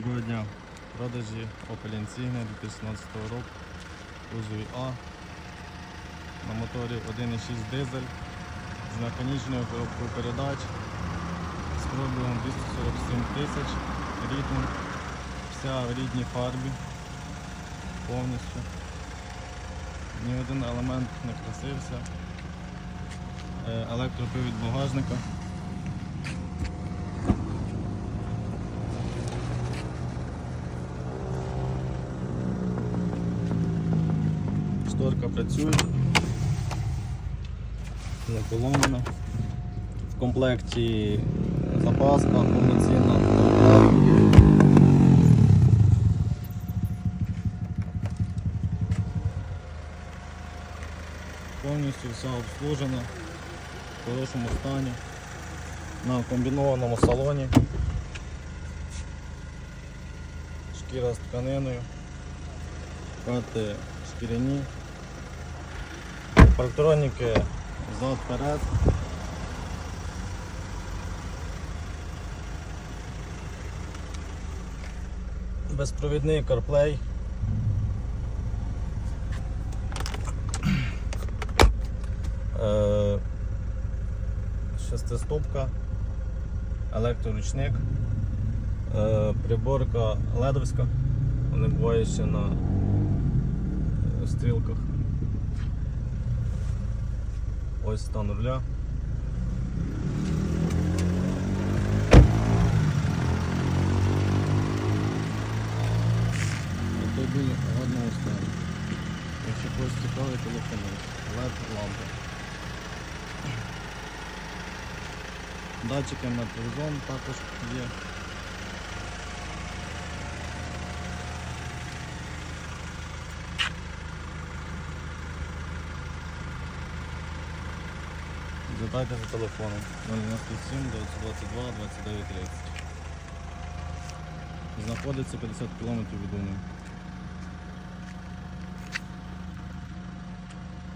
Доброго дня. Продажі Opel Insignia 2017 року. Кузові А. На моторі 1,6 дизель з механічною коробкою передач з пробігом 247 тисяч рідним. Вся в рідній фарбі повністю. Ні один елемент не красився. Е, Електропривід багажника. Шторка працює. Не поломана. В комплекті запаска повноцінна. Повністю вся обслужена в хорошому стані. На комбінованому салоні. Шкіра з тканиною. Карти шкіряні. Парктроніки зад вперед. Безпровідний CarPlay. Е, Шестистопка, електроручник, е, приборка ледовська, вони бувають ще на е, стрілках. Ось стан руля. Автомобіль гарного стану. Якщо когось цікавий, телефонуй. LED лампа. Датчики на призон також є. Звертайте за телефоном 097 922 29 30. Знаходиться 50 км від Уни.